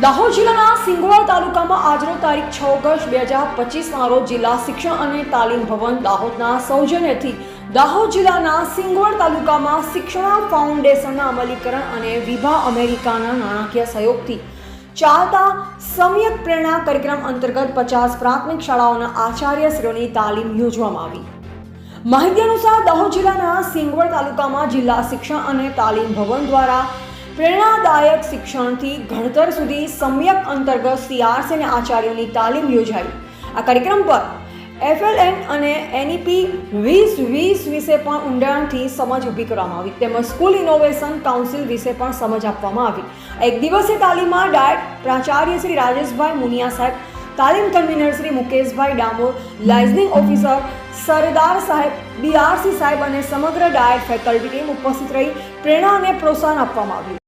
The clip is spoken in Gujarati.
દાહોદ જિલ્લાના સિંગવડ તાલુકામાં આજનો તારીખ છ ઓગસ્ટ બે હજાર પચીસના રોજ જિલ્લા શિક્ષણ અને તાલીમ ભવન દાહોદના સૌજન્યથી દાહોદ જિલ્લાના સિંગવડ તાલુકામાં શિક્ષણ ફાઉન્ડેશનના અમલીકરણ અને વિભા અમેરિકાના નાણાકીય સહયોગથી ચાલતા સમ્યક પ્રેરણા કાર્યક્રમ અંતર્ગત પચાસ પ્રાથમિક શાળાઓના આચાર્યશ્રીઓની તાલીમ યોજવામાં આવી. માહિતી અનુસાર દાહોદ જિલ્લાના સિંગવડ તાલુકામાં જિલ્લા શિક્ષણ અને તાલીમ ભવન દ્વારા પ્રેરણાદાયક શિક્ષણથી ઘડતર સુધી સમ્યક અંતર્ગત સીઆરસી અને આચાર્યોની તાલીમ યોજાઈ. આ કાર્યક્રમ પર એફએલએન અને એનઈપી વીસ વીસ વિશે પણ ઊંડાણથી સમજ ઊભી કરવામાં આવી. તેમજ સ્કૂલ ઇનોવેશન કાઉન્સિલ વિશે પણ સમજ આપવામાં આવી. એક દિવસીય તાલીમમાં ડાયટ પ્રાચાર્ય શ્રી રાજેશભાઈ મુનિયા સાહેબ, તાલીમ convenor Shri Mukeshbhai Damor, liaisoning officer Sardar સાહેબ બીઆરસી સાહેબ અને સમગ્ર ડાયટ ફેકલ્ટી ટીમ ઉપસ્થિત રહી. પ્રેરણા અને પ્રોત્સાહન આપવામાં આવ્યું.